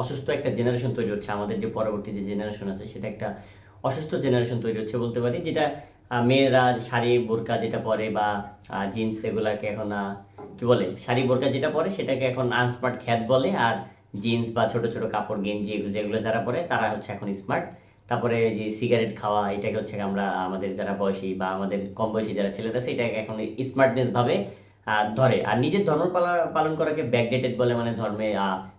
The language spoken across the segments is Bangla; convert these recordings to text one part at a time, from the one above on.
অসুস্থ একটা জেনারেশন তৈরি হচ্ছে, আমাদের যে পরবর্তী যে জেনারেশন আছে, সেটা একটা অসুস্থ জেনারেশন তৈরি হচ্ছে বলতে পারি, যেটা মেয়েরা শাড়ি, বোরকা যেটা পরে বা জিন্স এগুলাকে এখন কি বলে, শাড়ি, বোরকা যেটা পরে, সেটাকে এখন আনস্মার্ট খ্যাত বলে, আর জিন্স বা ছোট ছোট কাপড়, গেঞ্জি এগুলো, যেগুলো যারা পরে, তারা হচ্ছে এখন স্মার্ট তারপরে যে সিগারেট খাওয়া, এটাকে হচ্ছে আমরা আমাদের যারা বয়সী বা আমাদের কম বয়সী যারা ছেলেরা এটাকে এখন স্মার্টনেস ভাবে ধরে। আর নিজের ধর্ম পালন করাকে ব্যাকডেটেড বলে মানে ধর্মে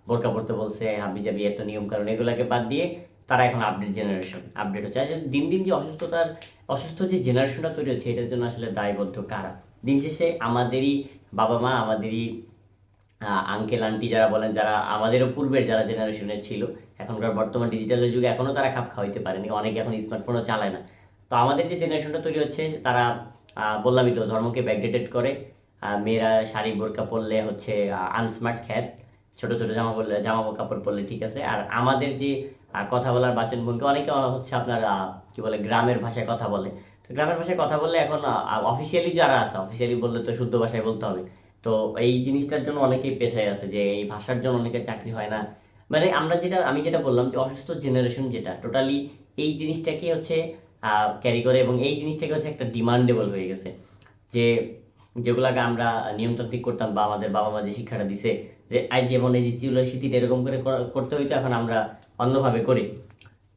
বোরকা পড়তে বলছে হাবি জাবি এত নিয়ম কারণ এগুলাকে বাদ দিয়ে তারা এখন আপডেট জেনারেশন আপডেট হচ্ছে। আর দিন দিন যে অসুস্থতার, অসুস্থ যে জেনারেশনটা তৈরি হচ্ছে, এটার জন্য আসলে দায়বদ্ধ কারা? দিন শেষে আমাদেরই বাবা মা, আমাদেরই আঙ্কেল আন্টি যারা বলেন, যারা আমাদেরও পূর্বের যারা জেনারেশনের ছিল, এখনকার বর্তমান ডিজিটালের যুগে এখনও তারা খাপ খাওয়াইতে পারেনি, অনেকে এখন স্মার্টফোনও চালায় না। তো আমাদের যে জেনারেশনটা তৈরি হচ্ছে, তারা বললামই তো, ধর্মকে ব্যাকডেটেড করে মেয়েরা শাড়ি, বোরকা পরলে হচ্ছে আনস্মার্ট খ্যাত ছোট ছোট জামা পরলে, জামা কাপড় পরলে ঠিক আছে। আর আমাদের যে কথা বলার বাচন ভঙ্গি অনেকে হচ্ছে আপনার, কি বলে, গ্রামের ভাষায় কথা বলে। তো গ্রামের ভাষায় কথা বললে এখন অফিসিয়ালি যারা আছে অফিসিয়ালি বললে তো শুদ্ধ ভাষায় বলতে হবে। তো এই জিনিসটার জন্য অনেকেই পেশায় আছে যে, এই ভাষার জন্য অনেকে চাকরি হয় না। মানে আমরা যেটা, আমি যেটা বললাম যে, অসুস্থ জেনারেশন যেটা টোটালি এই জিনিসটাকে হচ্ছে ক্যারি করে এবং এই জিনিসটাকে হচ্ছে একটা ডিমান্ডেবল হয়ে গেছে। যে যেগুলাকে আমরা নিয়মতান্ত্রিক করতাম বা আমাদের বাবা মা যে শিক্ষাটা দিছে যে আজ যেমন এই যে চুলের শীতিটা এরকম করে করতে হইতো, এখন আমরা অন্যভাবে করি।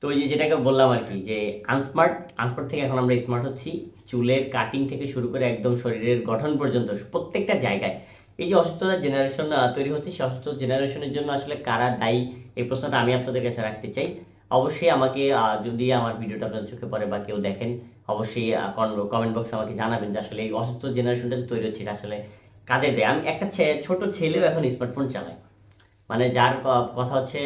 তো ওই যে যেটাকে বললাম আর কি, যে আনস্মার্ট আনস্মার্ট থেকে এখন আমরা স্মার্ট হচ্ছি। চুলের কাটিং থেকে শুরু করে একদম শরীরের গঠন পর্যন্ত, প্রত্যেকটা জায়গায়। এই যে অসুস্থতার জেনারেশন তৈরি হচ্ছে, সেই অসুস্থ জেনারেশনের জন্য আসলে কারা দায়ী, এই প্রশ্নটা আমি আপনাদের কাছে রাখতে চাই। অবশ্যই আমাকে যদি আমার ভিডিওটা আপনার চোখে পড়ে বা কেউ দেখেন, অবশ্যই কমেন্ট বক্সে আমাকে জানাবেন যে আসলে এই অসুস্থ জেনারেশনটা যে তৈরি হচ্ছে, এটা আসলে কাদের দেয়? আমি একটা ছোট ছেলেও এখন স্মার্টফোন চালায়। মানে যার কথা হচ্ছে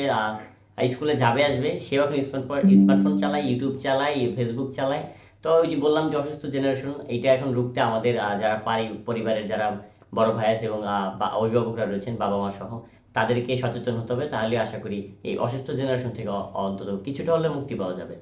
স্কুলে যাবে, আসবে, সেও এখন স্মার্টফোন স্মার্টফোন চালায় ইউটিউব চালায় ফেসবুক চালায়। তো ওই যে বললাম যে অসুস্থ জেনারেশন এইটা এখন রুখতে আমাদের যারা পারি- পরিবারের যারা বড় ভাই আছে এবং অভিভাবকরা রয়েছেন বাবা মা সহ তাদেরকে সচেতন হতে হবে, তাহলে আশা করি এই অসুস্থ জেনারেশন থেকে অন্তত কিছুটা হলে মুক্তি পাওয়া যাবে।